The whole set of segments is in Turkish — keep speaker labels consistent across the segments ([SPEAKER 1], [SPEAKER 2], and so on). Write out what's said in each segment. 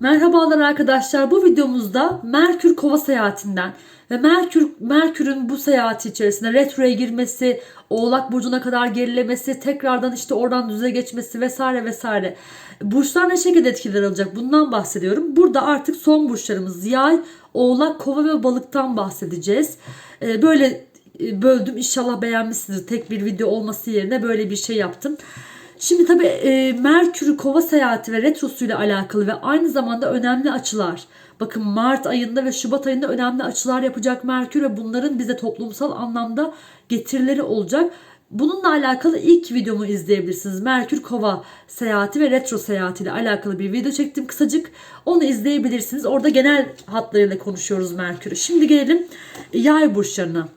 [SPEAKER 1] Merhabalar arkadaşlar. Bu videomuzda Merkür Kova seyahatinden ve Merkür Merkür'ün bu seyahati içerisinde retroya girmesi, Oğlak burcuna kadar gerilemesi, tekrardan işte oradan düze geçmesi vesaire vesaire. Burçlar ne şekilde etkiler alacak? Bundan bahsediyorum. Burada artık son burçlarımız Yay, Oğlak, Kova ve Balık'tan bahsedeceğiz. Ee, böyle e, böldüm. İnşallah beğenmişsiniz. Tek bir video olması yerine böyle bir şey yaptım. Şimdi tabii e, Merkür Kova seyahati ve retrosuyla alakalı ve aynı zamanda önemli açılar. Bakın Mart ayında ve Şubat ayında önemli açılar yapacak Merkür ve bunların bize toplumsal anlamda getirileri olacak. Bununla alakalı ilk videomu izleyebilirsiniz. Merkür Kova seyahati ve retro seyahati ile alakalı bir video çektim kısacık. Onu izleyebilirsiniz. Orada genel hatlarıyla konuşuyoruz Merkür'ü. Şimdi gelelim yay burçlarına.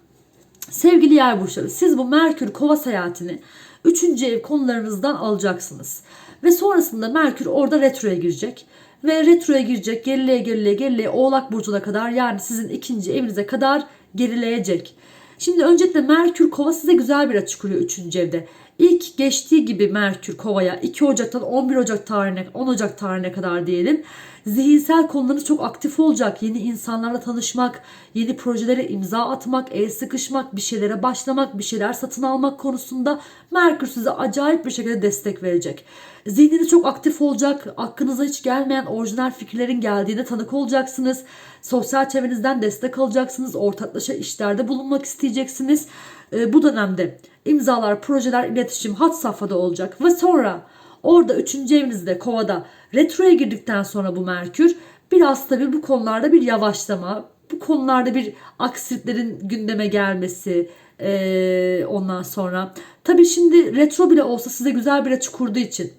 [SPEAKER 1] Sevgili yay burçları siz bu Merkür Kova seyahatini 3. ev konularınızdan alacaksınız. Ve sonrasında Merkür orada retroya girecek. Ve retroya girecek gerileye gerileye gerileye Oğlak Burcu'na kadar yani sizin ikinci evinize kadar gerileyecek. Şimdi öncelikle Merkür Kova size güzel bir açı kuruyor 3. evde. İlk geçtiği gibi Merkür Kova'ya 2 Ocak'tan 11 Ocak tarihine 10 Ocak tarihine kadar diyelim. Zihinsel konularınız çok aktif olacak. Yeni insanlarla tanışmak, yeni projelere imza atmak, el sıkışmak, bir şeylere başlamak, bir şeyler satın almak konusunda Merkür size acayip bir şekilde destek verecek. Zihniniz çok aktif olacak. Aklınıza hiç gelmeyen orijinal fikirlerin geldiğine tanık olacaksınız. Sosyal çevrenizden destek alacaksınız. Ortaklaşa işlerde bulunmak isteyeceksiniz. Ee, bu dönemde imzalar, projeler, iletişim hat safhada olacak. Ve sonra orada 3. evinizde kovada retroya girdikten sonra bu Merkür biraz tabii bu konularda bir yavaşlama, bu konularda bir aksiliklerin gündeme gelmesi, ee, ondan sonra. Tabii şimdi retro bile olsa size güzel bir açı kurduğu için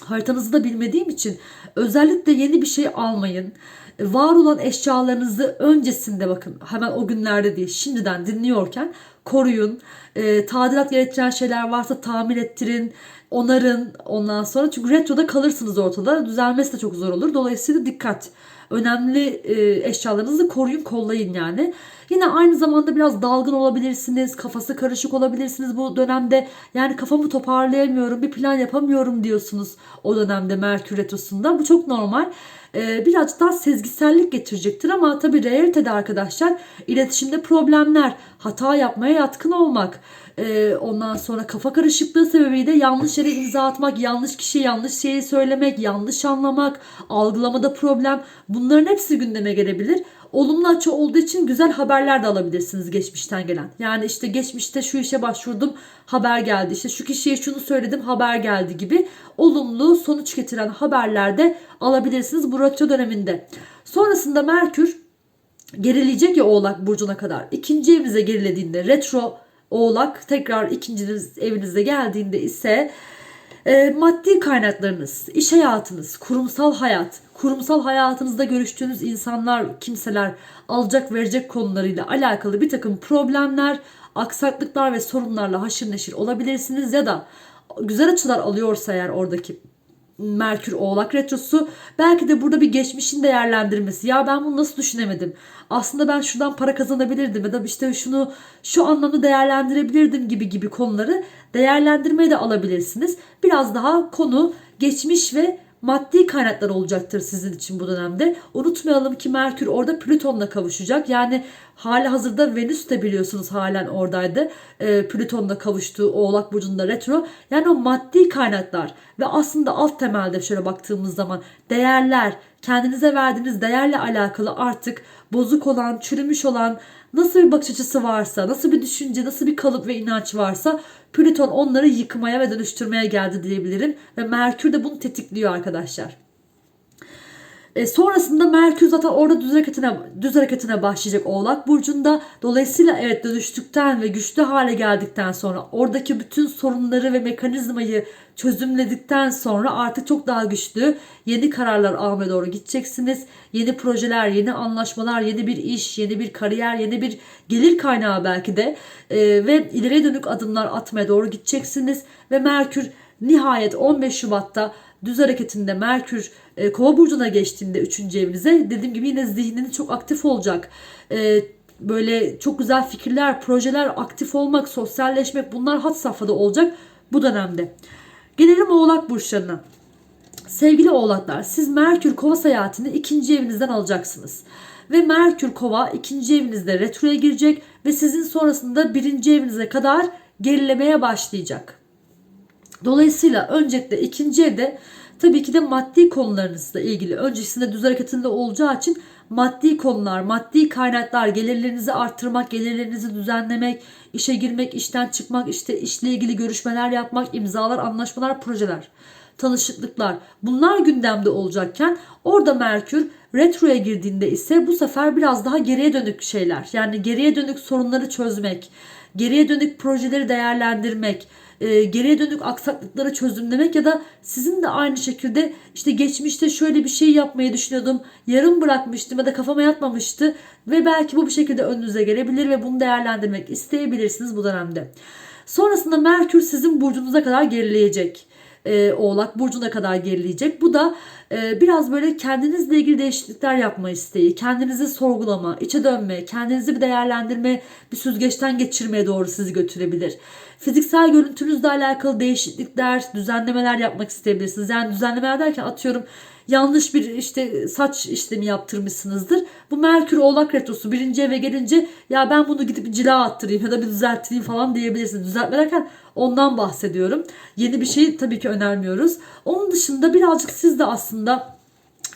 [SPEAKER 1] haritanızı da bilmediğim için özellikle yeni bir şey almayın. Var olan eşyalarınızı öncesinde bakın hemen o günlerde değil şimdiden dinliyorken koruyun. E, tadilat gerektiren şeyler varsa tamir ettirin. Onarın ondan sonra çünkü retroda kalırsınız ortada. Düzelmesi de çok zor olur. Dolayısıyla dikkat. Önemli e, eşyalarınızı koruyun, kollayın yani. Yine aynı zamanda biraz dalgın olabilirsiniz, kafası karışık olabilirsiniz bu dönemde. Yani kafamı toparlayamıyorum, bir plan yapamıyorum diyorsunuz o dönemde Merkür Retrosu'nda. Bu çok normal. Ee, birazcık daha sezgisellik getirecektir ama tabii realitede arkadaşlar iletişimde problemler, hata yapmaya yatkın olmak, ee, ondan sonra kafa karışıklığı sebebiyle yanlış yere imza atmak, yanlış kişiye yanlış şeyi söylemek, yanlış anlamak, algılamada problem bunların hepsi gündeme gelebilir olumlu açı olduğu için güzel haberler de alabilirsiniz geçmişten gelen. Yani işte geçmişte şu işe başvurdum haber geldi. İşte şu kişiye şunu söyledim haber geldi gibi olumlu sonuç getiren haberler de alabilirsiniz bu retro döneminde. Sonrasında Merkür gerileyecek ya Oğlak burcuna kadar. İkinci evinize gerilediğinde retro Oğlak tekrar ikinci evinize geldiğinde ise e, maddi kaynaklarınız, iş hayatınız, kurumsal hayat, kurumsal hayatınızda görüştüğünüz insanlar, kimseler alacak verecek konularıyla alakalı bir takım problemler, aksaklıklar ve sorunlarla haşır neşir olabilirsiniz ya da güzel açılar alıyorsa eğer oradaki Merkür Oğlak Retrosu belki de burada bir geçmişin değerlendirmesi. Ya ben bunu nasıl düşünemedim? Aslında ben şuradan para kazanabilirdim ya da işte şunu şu anlamda değerlendirebilirdim gibi gibi konuları değerlendirmeye de alabilirsiniz. Biraz daha konu geçmiş ve maddi kaynaklar olacaktır sizin için bu dönemde. Unutmayalım ki Merkür orada Plüton'la kavuşacak. Yani hali hazırda Venüs de biliyorsunuz halen oradaydı. E, Plüton'la kavuştuğu Oğlak Burcu'nda retro. Yani o maddi kaynaklar ve aslında alt temelde şöyle baktığımız zaman değerler, kendinize verdiğiniz değerle alakalı artık bozuk olan, çürümüş olan nasıl bir bakış açısı varsa, nasıl bir düşünce, nasıl bir kalıp ve inanç varsa Plüton onları yıkmaya ve dönüştürmeye geldi diyebilirim. Ve Merkür de bunu tetikliyor arkadaşlar. E, sonrasında Merkür zaten orada düz hareketine, düz hareketine başlayacak Oğlak Burcu'nda. Dolayısıyla evet dönüştükten ve güçlü hale geldikten sonra oradaki bütün sorunları ve mekanizmayı çözümledikten sonra artık çok daha güçlü yeni kararlar almaya doğru gideceksiniz. Yeni projeler, yeni anlaşmalar, yeni bir iş, yeni bir kariyer, yeni bir gelir kaynağı belki de e, ve ileriye dönük adımlar atmaya doğru gideceksiniz. Ve Merkür nihayet 15 Şubat'ta düz hareketinde Merkür e, Kova burcuna geçtiğinde 3. evinize dediğim gibi yine zihniniz çok aktif olacak. E, böyle çok güzel fikirler, projeler, aktif olmak, sosyalleşmek bunlar hat safhada olacak bu dönemde. Gelelim Oğlak burçlarına. Sevgili oğlaklar siz Merkür Kova seyahatini ikinci evinizden alacaksınız. Ve Merkür Kova ikinci evinizde retroya girecek ve sizin sonrasında birinci evinize kadar gerilemeye başlayacak. Dolayısıyla öncelikle ikinci evde tabii ki de maddi konularınızla ilgili öncesinde düz hareketinde olacağı için maddi konular, maddi kaynaklar, gelirlerinizi arttırmak, gelirlerinizi düzenlemek, işe girmek, işten çıkmak, işte işle ilgili görüşmeler yapmak, imzalar, anlaşmalar, projeler, tanışıklıklar. Bunlar gündemde olacakken orada Merkür retroya girdiğinde ise bu sefer biraz daha geriye dönük şeyler. Yani geriye dönük sorunları çözmek, geriye dönük projeleri değerlendirmek, e, geriye dönük aksaklıkları çözümlemek ya da sizin de aynı şekilde işte geçmişte şöyle bir şey yapmayı düşünüyordum, yarım bırakmıştım ya da kafama yatmamıştı ve belki bu bir şekilde önünüze gelebilir ve bunu değerlendirmek isteyebilirsiniz bu dönemde. Sonrasında Merkür sizin burcunuza kadar gerileyecek. E, Oğlak burcuna kadar gerileyecek. Bu da e, biraz böyle kendinizle ilgili değişiklikler yapma isteği, kendinizi sorgulama, içe dönme, kendinizi bir değerlendirme, bir süzgeçten geçirmeye doğru sizi götürebilir. Fiziksel görüntünüzle alakalı değişiklikler, düzenlemeler yapmak isteyebilirsiniz. Yani düzenlemeler derken atıyorum yanlış bir işte saç işlemi yaptırmışsınızdır. Bu Merkür Oğlak Retrosu birinci eve gelince ya ben bunu gidip cila attırayım ya da bir düzelttireyim falan diyebilirsiniz. Düzeltme derken ondan bahsediyorum. Yeni bir şey tabii ki önermiyoruz. Onun dışında birazcık siz de aslında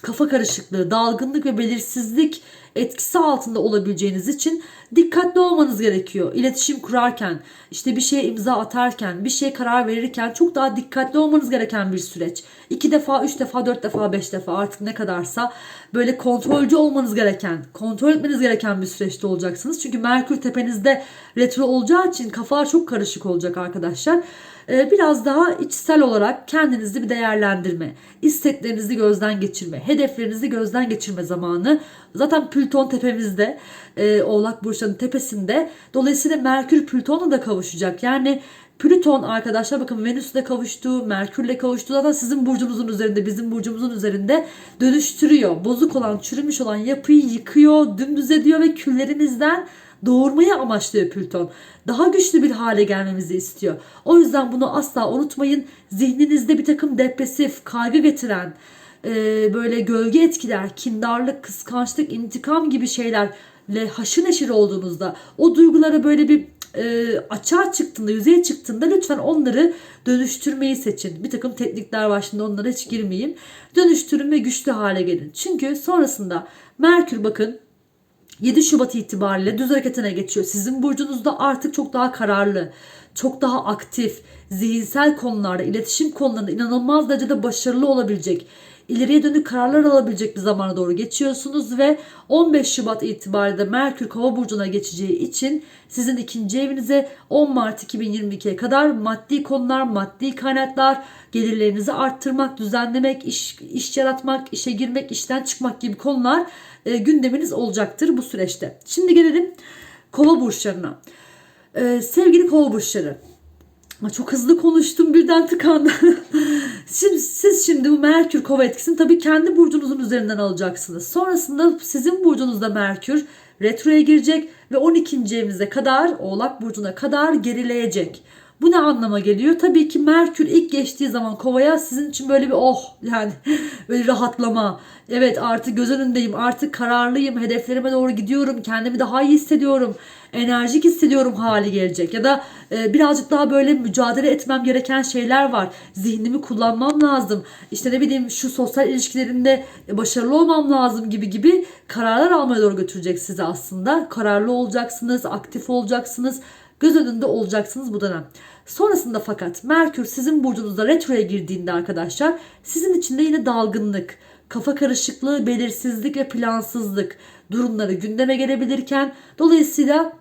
[SPEAKER 1] kafa karışıklığı, dalgınlık ve belirsizlik etkisi altında olabileceğiniz için dikkatli olmanız gerekiyor. İletişim kurarken, işte bir şeye imza atarken, bir şeye karar verirken çok daha dikkatli olmanız gereken bir süreç. İki defa, üç defa, dört defa, beş defa artık ne kadarsa böyle kontrolcü olmanız gereken, kontrol etmeniz gereken bir süreçte olacaksınız. Çünkü Merkür tepenizde retro olacağı için kafalar çok karışık olacak arkadaşlar Ee, biraz daha içsel olarak kendinizi bir değerlendirme, isteklerinizi gözden geçirme, hedeflerinizi gözden geçirme zamanı. Zaten Plüton tepemizde, e, Oğlak Burçları'nın tepesinde. Dolayısıyla Merkür Plüton'la da kavuşacak. Yani Plüton arkadaşlar bakın Venüs'le kavuştu, Merkür'le kavuştu. Zaten sizin burcunuzun üzerinde, bizim burcumuzun üzerinde dönüştürüyor. Bozuk olan, çürümüş olan yapıyı yıkıyor, dümdüz ediyor ve küllerinizden doğurmayı amaçlıyor Plüton. Daha güçlü bir hale gelmemizi istiyor. O yüzden bunu asla unutmayın. Zihninizde bir takım depresif, kaygı getiren, e, böyle gölge etkiler, kindarlık, kıskançlık, intikam gibi şeylerle haşır neşir olduğunuzda o duygulara böyle bir e, açığa çıktığında, yüzeye çıktığında lütfen onları dönüştürmeyi seçin. Bir takım teknikler var şimdi onlara hiç girmeyeyim. Dönüştürün ve güçlü hale gelin. Çünkü sonrasında Merkür bakın 7 Şubat itibariyle düz hareketine geçiyor. Sizin burcunuzda artık çok daha kararlı, çok daha aktif, zihinsel konularda, iletişim konularında inanılmaz derecede başarılı olabilecek, ileriye dönük kararlar alabilecek bir zamana doğru geçiyorsunuz ve 15 Şubat itibariyle Merkür Kova burcuna geçeceği için sizin ikinci evinize 10 Mart 2022'ye kadar maddi konular, maddi kaynaklar, gelirlerinizi arttırmak, düzenlemek, iş, iş yaratmak, işe girmek, işten çıkmak gibi konular e, gündeminiz olacaktır bu süreçte. Şimdi gelelim kova burçlarına. E, sevgili kova burçları. Çok hızlı konuştum birden tıkandı. şimdi, siz şimdi bu Merkür kova etkisini tabii kendi burcunuzun üzerinden alacaksınız. Sonrasında sizin burcunuzda Merkür retroya girecek ve 12. evinize kadar Oğlak burcuna kadar gerileyecek. Bu ne anlama geliyor? Tabii ki Merkür ilk geçtiği zaman kovaya sizin için böyle bir oh yani böyle rahatlama. Evet artık göz önündeyim artık kararlıyım hedeflerime doğru gidiyorum kendimi daha iyi hissediyorum enerjik hissediyorum hali gelecek. Ya da e, birazcık daha böyle mücadele etmem gereken şeyler var. Zihnimi kullanmam lazım. İşte ne bileyim şu sosyal ilişkilerimde başarılı olmam lazım gibi gibi kararlar almaya doğru götürecek sizi aslında. Kararlı olacaksınız aktif olacaksınız göz önünde olacaksınız bu dönem. Sonrasında fakat Merkür sizin burcunuzda retroya girdiğinde arkadaşlar sizin içinde yine dalgınlık, kafa karışıklığı, belirsizlik ve plansızlık durumları gündeme gelebilirken dolayısıyla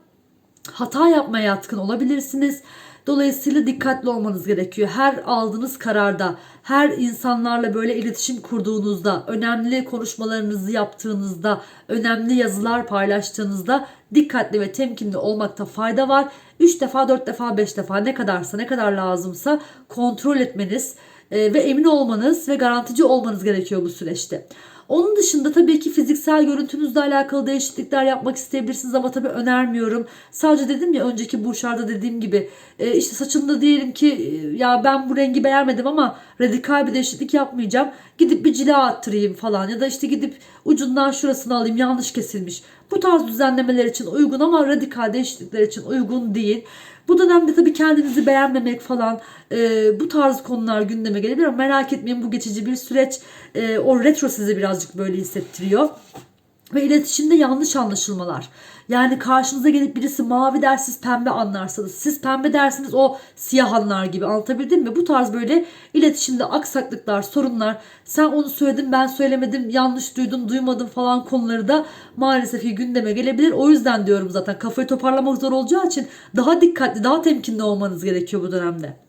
[SPEAKER 1] hata yapmaya yatkın olabilirsiniz. Dolayısıyla dikkatli olmanız gerekiyor. Her aldığınız kararda, her insanlarla böyle iletişim kurduğunuzda, önemli konuşmalarınızı yaptığınızda, önemli yazılar paylaştığınızda dikkatli ve temkinli olmakta fayda var. 3 defa, 4 defa, 5 defa ne kadarsa, ne kadar lazımsa kontrol etmeniz e, ve emin olmanız ve garantici olmanız gerekiyor bu süreçte. Onun dışında tabii ki fiziksel görüntünüzle alakalı değişiklikler yapmak isteyebilirsiniz ama tabii önermiyorum. Sadece dedim ya önceki burçlarda dediğim gibi e, işte saçında diyelim ki e, ya ben bu rengi beğenmedim ama radikal bir değişiklik yapmayacağım. Gidip bir cila attırayım falan ya da işte gidip ucundan şurasını alayım yanlış kesilmiş. Bu tarz düzenlemeler için uygun ama radikal değişiklikler için uygun değil. Bu dönemde tabii kendinizi beğenmemek falan e, bu tarz konular gündeme gelebilir ama merak etmeyin bu geçici bir süreç. E, o retro sizi birazcık böyle hissettiriyor. Ve iletişimde yanlış anlaşılmalar. Yani karşınıza gelip birisi mavi der siz pembe anlarsınız. Siz pembe dersiniz o siyah anlar gibi anlatabildim mi? Bu tarz böyle iletişimde aksaklıklar, sorunlar. Sen onu söyledin ben söylemedim yanlış duydum duymadım falan konuları da maalesef ki gündeme gelebilir. O yüzden diyorum zaten kafayı toparlamak zor olacağı için daha dikkatli daha temkinli olmanız gerekiyor bu dönemde.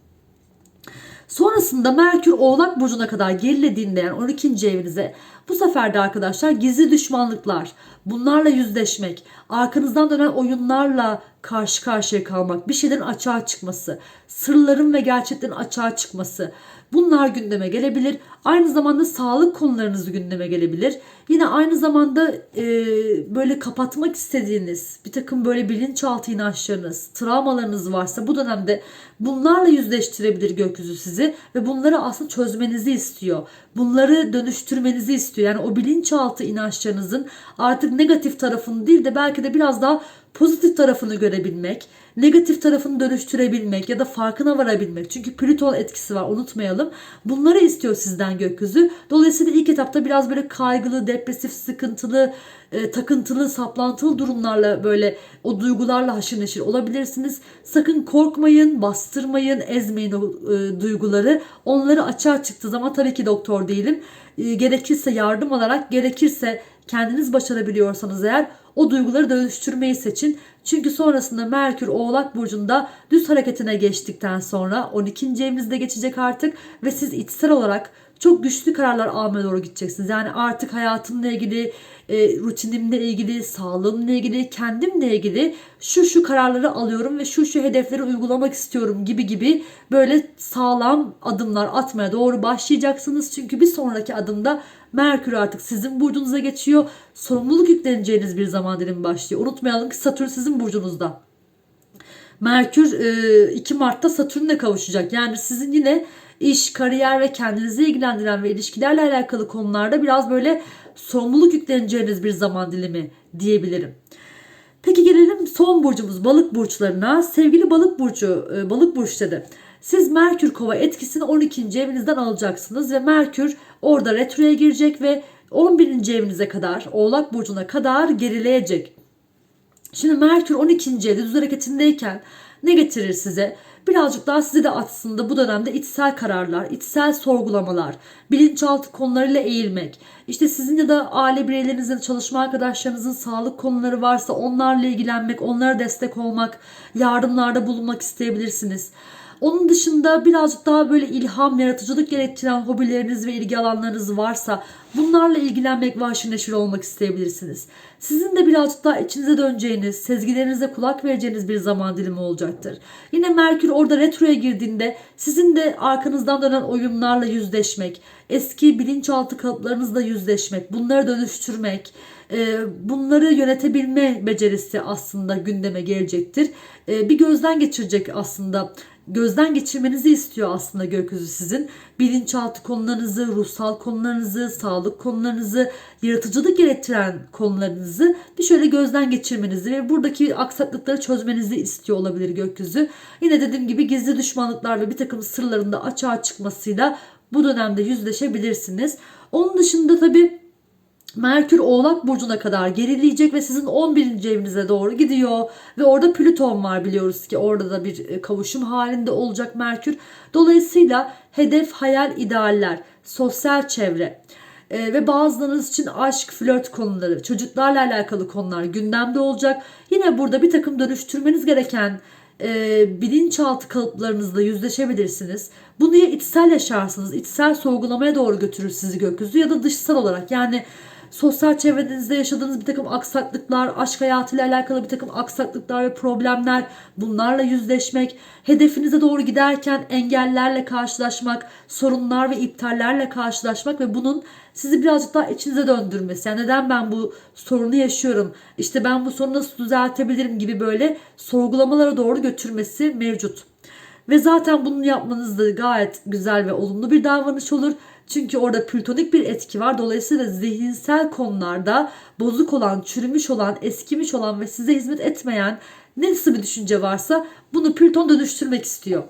[SPEAKER 1] Sonrasında Merkür Oğlak Burcu'na kadar gerilediğinde yani 12. evinize bu sefer de arkadaşlar gizli düşmanlıklar, bunlarla yüzleşmek, arkanızdan dönen oyunlarla karşı karşıya kalmak, bir şeylerin açığa çıkması, sırların ve gerçeklerin açığa çıkması bunlar gündeme gelebilir. Aynı zamanda sağlık konularınız gündeme gelebilir. Yine aynı zamanda e, böyle kapatmak istediğiniz bir takım böyle bilinçaltı inançlarınız, travmalarınız varsa bu dönemde bunlarla yüzleştirebilir gökyüzü sizi ve bunları aslında çözmenizi istiyor. Bunları dönüştürmenizi istiyor. Yani o bilinçaltı inançlarınızın artık negatif tarafını değil de belki de biraz daha pozitif tarafını görebilmek, negatif tarafını dönüştürebilmek ya da farkına varabilmek. Çünkü Plüton etkisi var unutmayalım. Bunları istiyor sizden gökyüzü. Dolayısıyla ilk etapta biraz böyle kaygılı, depresif, sıkıntılı, e, takıntılı, saplantılı durumlarla böyle o duygularla haşır neşir olabilirsiniz. Sakın korkmayın, bastırmayın, ezmeyin o e, duyguları. Onları açığa çıktığı zaman tabii ki doktor değilim. E, gerekirse yardım alarak, gerekirse kendiniz başarabiliyorsanız eğer o duyguları dönüştürmeyi seçin. Çünkü sonrasında Merkür Oğlak Burcu'nda düz hareketine geçtikten sonra 12. evinizde geçecek artık ve siz içsel olarak çok güçlü kararlar almaya doğru gideceksiniz. Yani artık hayatımla ilgili, e, rutinimle ilgili, sağlığımla ilgili, kendimle ilgili şu şu kararları alıyorum ve şu şu hedefleri uygulamak istiyorum gibi gibi böyle sağlam adımlar atmaya doğru başlayacaksınız. Çünkü bir sonraki adımda Merkür artık sizin burcunuza geçiyor. Sorumluluk yükleneceğiniz bir zaman dilimi başlıyor. Unutmayalım ki Satürn sizin burcunuzda. Merkür 2 Mart'ta Satürn'le kavuşacak. Yani sizin yine iş, kariyer ve kendinizi ilgilendiren ve ilişkilerle alakalı konularda biraz böyle sorumluluk yükleneceğiniz bir zaman dilimi diyebilirim. Peki gelelim son burcumuz balık burçlarına. Sevgili balık burcu, e, balık burçları. Siz Merkür Kova etkisini 12. evinizden alacaksınız ve Merkür orada retroya girecek ve 11. evinize kadar, Oğlak burcuna kadar gerileyecek. Şimdi Merkür 12. evde düz hareketindeyken ne getirir size? Birazcık daha size de aslında bu dönemde içsel kararlar, içsel sorgulamalar, bilinçaltı konularıyla eğilmek. İşte sizin ya da aile bireylerinizin, çalışma arkadaşlarınızın sağlık konuları varsa onlarla ilgilenmek, onlara destek olmak, yardımlarda bulunmak isteyebilirsiniz. Onun dışında birazcık daha böyle ilham, yaratıcılık gerektiren hobileriniz ve ilgi alanlarınız varsa bunlarla ilgilenmek ve haşır neşir olmak isteyebilirsiniz. Sizin de birazcık daha içinize döneceğiniz, sezgilerinize kulak vereceğiniz bir zaman dilimi olacaktır. Yine Merkür orada retroya girdiğinde sizin de arkanızdan dönen oyunlarla yüzleşmek, eski bilinçaltı kalıplarınızla yüzleşmek, bunları dönüştürmek, e, bunları yönetebilme becerisi aslında gündeme gelecektir. E, bir gözden geçirecek aslında gözden geçirmenizi istiyor aslında gökyüzü sizin. Bilinçaltı konularınızı, ruhsal konularınızı, sağlık konularınızı, yaratıcılık gerektiren konularınızı bir şöyle gözden geçirmenizi ve buradaki aksaklıkları çözmenizi istiyor olabilir gökyüzü. Yine dediğim gibi gizli düşmanlıklar ve bir takım sırların da açığa çıkmasıyla bu dönemde yüzleşebilirsiniz. Onun dışında tabii Merkür Oğlak Burcu'na kadar gerileyecek ve sizin 11. evinize doğru gidiyor. Ve orada Plüton var biliyoruz ki orada da bir e, kavuşum halinde olacak Merkür. Dolayısıyla hedef, hayal, idealler, sosyal çevre e, ve bazılarınız için aşk, flört konuları, çocuklarla alakalı konular gündemde olacak. Yine burada bir takım dönüştürmeniz gereken e, bilinçaltı kalıplarınızla yüzleşebilirsiniz. Bunu ya içsel yaşarsınız, içsel sorgulamaya doğru götürür sizi gökyüzü ya da dışsal olarak yani sosyal çevrenizde yaşadığınız bir takım aksaklıklar, aşk hayatıyla alakalı bir takım aksaklıklar ve problemler bunlarla yüzleşmek, hedefinize doğru giderken engellerle karşılaşmak, sorunlar ve iptallerle karşılaşmak ve bunun sizi birazcık daha içinize döndürmesi. Yani neden ben bu sorunu yaşıyorum? İşte ben bu sorunu nasıl düzeltebilirim gibi böyle sorgulamalara doğru götürmesi mevcut. Ve zaten bunu yapmanız da gayet güzel ve olumlu bir davranış olur. Çünkü orada plütonik bir etki var. Dolayısıyla zihinsel konularda bozuk olan, çürümüş olan, eskimiş olan ve size hizmet etmeyen nasıl bir düşünce varsa bunu Plüton dönüştürmek istiyor.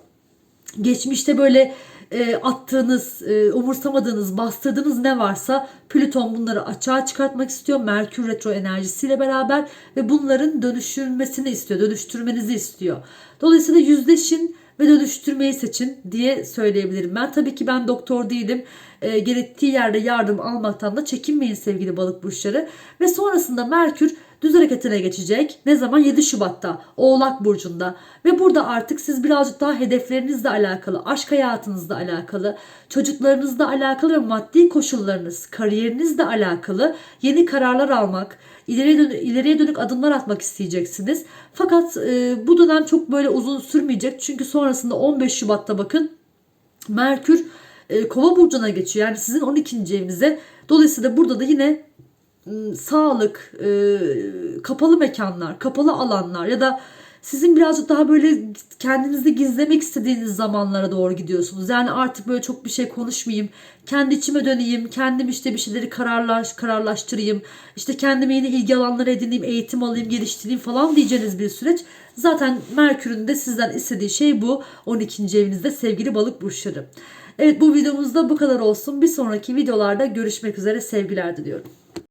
[SPEAKER 1] Geçmişte böyle e, attığınız, e, umursamadığınız, bastırdığınız ne varsa Plüton bunları açığa çıkartmak istiyor. Merkür retro enerjisiyle beraber ve bunların dönüşülmesini istiyor, dönüştürmenizi istiyor. Dolayısıyla yüzleşin ve dönüştürmeyi seçin diye söyleyebilirim. Ben tabii ki ben doktor değilim. E, gerektiği yerde yardım almaktan da çekinmeyin sevgili balık burçları. Ve sonrasında Merkür düz hareketine geçecek. Ne zaman? 7 Şubat'ta Oğlak Burcu'nda. Ve burada artık siz birazcık daha hedeflerinizle alakalı, aşk hayatınızla alakalı, çocuklarınızla alakalı ve maddi koşullarınız, kariyerinizle alakalı yeni kararlar almak, ileriye, dön- ileriye dönük adımlar atmak isteyeceksiniz. Fakat e, bu dönem çok böyle uzun sürmeyecek. Çünkü sonrasında 15 Şubat'ta bakın Merkür e, Kova burcuna geçiyor. Yani sizin 12. evinize. Dolayısıyla burada da yine m, sağlık, e, kapalı mekanlar, kapalı alanlar ya da sizin birazcık daha böyle kendinizi gizlemek istediğiniz zamanlara doğru gidiyorsunuz. Yani artık böyle çok bir şey konuşmayayım. Kendi içime döneyim. Kendim işte bir şeyleri kararlaş, kararlaştırayım. İşte kendime yeni ilgi alanları edineyim, eğitim alayım, geliştireyim falan diyeceğiniz bir süreç. Zaten Merkür'ün de sizden istediği şey bu. 12. evinizde sevgili balık burçları. Evet bu videomuzda bu kadar olsun. Bir sonraki videolarda görüşmek üzere sevgiler diliyorum.